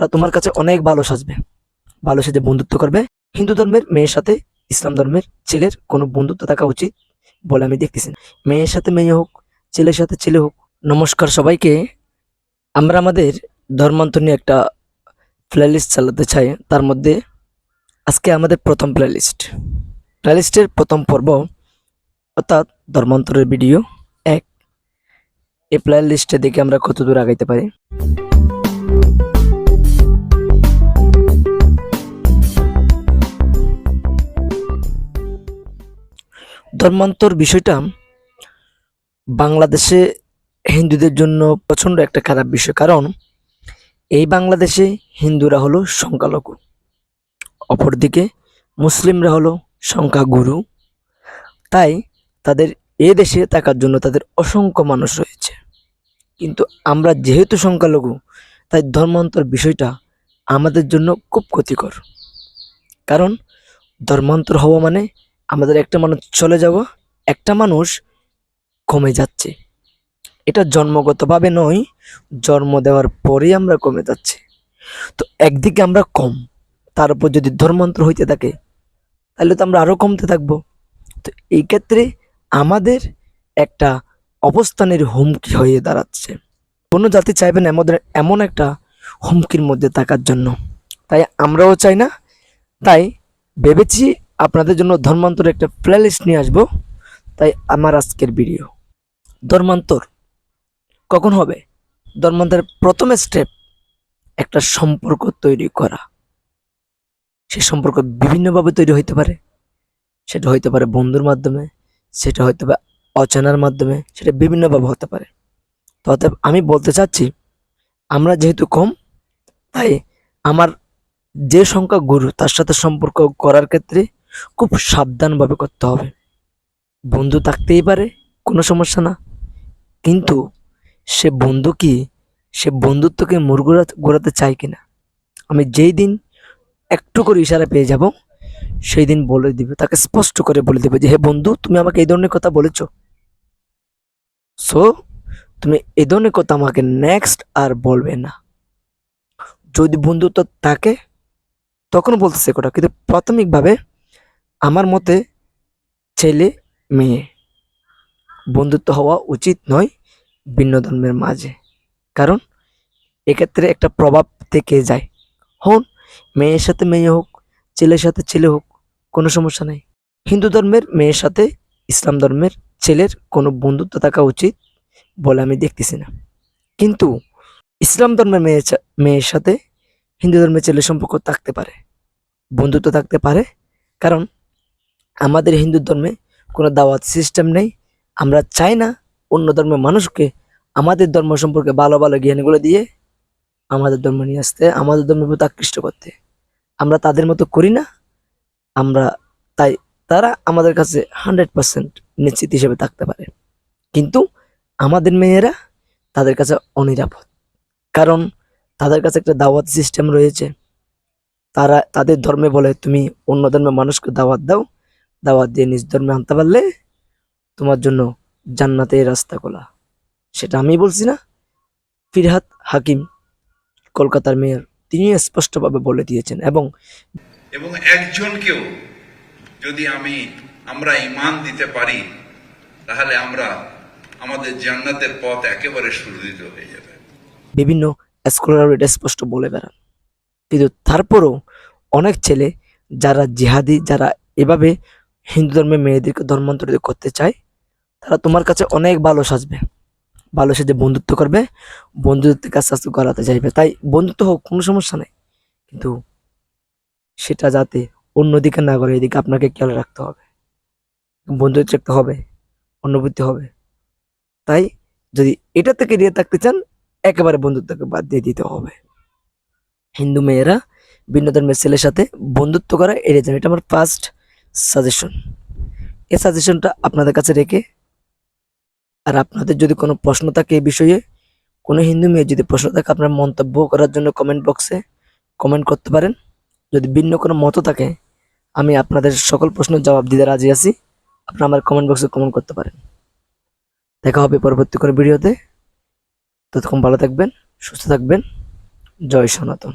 তারা তোমার কাছে অনেক ভালো সাজবে। ভালো সেজে বন্ধুত্ব করবে। হিন্দু ধর্মের মেয়ের সাথে ইসলাম ধর্মের ছেলের কোনো বন্ধুত্ব থাকা উচিত বলে আমি দেখতেছি মেয়ের সাথে মেয়ে হোক, ছেলের সাথে ছেলে হোক, নমস্কার সবাইকে। আমরা আমাদের ধর্মান্তর নিয়ে একটা প্লেলিস্ট চালাতে চাই। তার মধ্যে আজকে আমাদের প্রথম প্লেলিস্ট প্লেলিস্টের প্রথম পর্ব অর্থাৎ ধর্মান্তরের ভিডিও এক। এই প্লে লিস্টে দেখে আমরা কত দূর আগাইতে পারি? ধর্মান্তর বিষয়টা বাংলাদেশে হিন্দুদের জন্য প্রচণ্ড একটা খারাপ বিষয়। কারণ এই বাংলাদেশে হিন্দুরা হলো সংখ্যালঘু, অপরদিকে মুসলিমরা হলো সংখ্যাগুরু। তাই তাদের এ দেশে থাকার জন্য তাদের অসংখ্য মানুষ রয়েছে। কিন্তু আমরা যেহেতু সংখ্যালঘু, তাই ধর্মান্তর বিষয়টা আমাদের জন্য খুব ক্ষতিকর। কারণ ধর্মান্তর হওয়া মানে আমাদের একটা মানুষ চলে যাওয়া একটা মানুষ কমে যাচ্ছে। এটা জন্মগতভাবে নয়, জন্ম দেওয়ার পরেই আমরা কমে যাচ্ছি। তো একদিকে আমরা কম, তার উপর যদি ধর্মান্তর হইতে থাকে, তাহলে তো আমরা আরও কমতে থাকব। তো এই ক্ষেত্রে আমাদের একটা অবস্থানের হুমকি হয়ে দাঁড়াচ্ছে। কোনো জাতি চাইবে না আমাদের এমন একটা হুমকির মধ্যে থাকার জন্য। তাই আমরাও চাই না, তাই ভেবেছি আপনাদের জন্য ধর্মান্তর একটা প্লেলিস্ট নিয়ে আসব। তাই আমার আজকের ভিডিও ধর্মান্তর কখন হবে? ধর্মান্তরের প্রথম স্টেপ একটা সম্পর্ক তৈরি করা। সে সম্পর্ক বিভিন্নভাবে তৈরি হইতে পারে। সেটা হইতে পারে বন্ধুর মাধ্যমে, সেটা হইতে পারে অচেনার মাধ্যমে, সেটা বিভিন্নভাবে হতে পারে। তো অতএব আমি বলতে চাচ্ছি, আমরা যেহেতু কম, তাই আমার যে সংখ্যা গুরু, তার সাথে সম্পর্ক করার ক্ষেত্রে খুব সাবধানভাবে করতে হবে। বন্ধু থাকতেই পারে, কোনো সমস্যা না। কিন্তু সে বন্ধু কি, সে বন্ধুত্বকে মোড় ঘোরা- ঘোরাতে চায় কিনা? আমি যেই দিন একটু করে ইশারা পেয়ে যাব, সেই দিন বলে দিবে, তাকে স্পষ্ট করে বলে দিবে যে, হে বন্ধু, তুমি আমাকে এই ধরনের কথা বলেছ। সো তুমি এই ধরনের কথা আমাকে নেক্সট আর বলবে না। যদি বন্ধুত্ব থাকে, তখন বলতেছে কথা কিন্তু প্রাথমিকভাবে আমার মতে ছেলে, মেয়ে বন্ধুত্ব হওয়া উচিত নয় ভিন্ন ধর্মের মাঝে। কারণ এক্ষেত্রে একটা প্রভাব থেকে যায়। হন, মেয়ের সাথে মেয়ে হোক, ছেলের সাথে ছেলে হোক, কোনো সমস্যা নাই। হিন্দু ধর্মের মেয়ের সাথে ইসলাম ধর্মের ছেলের কোনো বন্ধুত্ব থাকা উচিত বলে আমি দেখতেছি না। কিন্তু ইসলাম ধর্মের মেয়ে মেয়ের সাথে হিন্দু ধর্মের ছেলের সম্পর্ক থাকতে পারে, বন্ধুত্ব থাকতে পারে। কারণ আমাদের হিন্দু ধর্মে কোনো দাওয়াত সিস্টেম নেই। আমরা চাই না অন্য ধর্মের মানুষকে আমাদের ধর্ম সম্পর্কে ভালো ভালো জ্ঞানগুলো দিয়ে আমাদের ধর্ম নিয়ে আসতে, আমাদের ধর্মের প্রতি আকৃষ্ট করতে। আমরা তাদের মতো করি না। আমরা তাই তারা আমাদের কাছে হান্ড্রেড পার্সেন্ট নিশ্চিত হিসেবে থাকতে পারে। কিন্তু আমাদের মেয়েরা তাদের কাছে অনিরাপদ। কারণ তাদের কাছে একটা দাওয়াত সিস্টেম রয়েছে। তারা তাদের ধর্মে বলে, তুমি অন্য ধর্মের মানুষকে দাওয়াত দাও দাওয়াত দিয়ে নিজ ধর্মে আনতে পারলে তোমার জন্য জান্নাতের রাস্তা খোলা। সেটা আমি বলছি না। ফিরহাদ হাকিম কলকাতার মেয়র তিনি স্পষ্টভাবে বলে দিয়েছেন এবং এবং একজনকেও যদি আমি আমরা ইমান দিতে পারি তাহলে আমরা আমাদের জান্নাতের পথ একেবারে সুরুদিত হয়ে যাবে। বিভিন্ন স্কলার এটা স্পষ্ট বলে বেড়ান। কিন্তু তারপরও অনেক ছেলে যারা জিহাদি যারা এভাবে হিন্দু ধর্মের মেয়েদেরকে ধর্মান্তরিত করতে চায়, তারা তোমার কাছে অনেক ভালো সাজবে। ভালো সেজে বন্ধুত্ব করবে বন্ধুত্বের কাছে আস্তে গড়াতে চাইবে। তাই বন্ধুত্ব হোক, কোনো সমস্যা নেই। কিন্তু সেটা যাতে অন্যদিকে না করে, এদিকে আপনাকে খেয়াল রাখতে হবে। বন্ধুত্ব রাখতে হবে, অনুভূতি হবে। তাই যদি এটা থেকে এড়িয়ে থাকতে চান, একেবারে বন্ধুত্বকে বাদ দিয়ে দিতে হবে। হিন্দু মেয়েরা, ভিন্ন ধর্মের ছেলের সাথে বন্ধুত্ব করা এড়িয়ে যান। এটা আমার ফার্স্ট সাজেশন এই সাজেশনটা আপনাদের কাছে রেখে আর আপনাদের যদি কোনো প্রশ্ন থাকে এই বিষয়ে, কোনো হিন্দু মেয়ে যদি প্রশ্ন থাকে, আপনার মন্তব্য করার জন্য কমেন্ট বক্সে কমেন্ট করতে পারেন। যদি ভিন্ন কোনো মত থাকে, আমি আপনাদের সকল প্রশ্নের জবাব দিতে রাজি আছি। আপনারা আমার কমেন্ট বক্সে কমেন্ট করতে পারেন। দেখা হবে পরবর্তী কোনো ভিডিওতে। ততক্ষণ ভালো থাকবেন, সুস্থ থাকবেন। জয় সনাতন।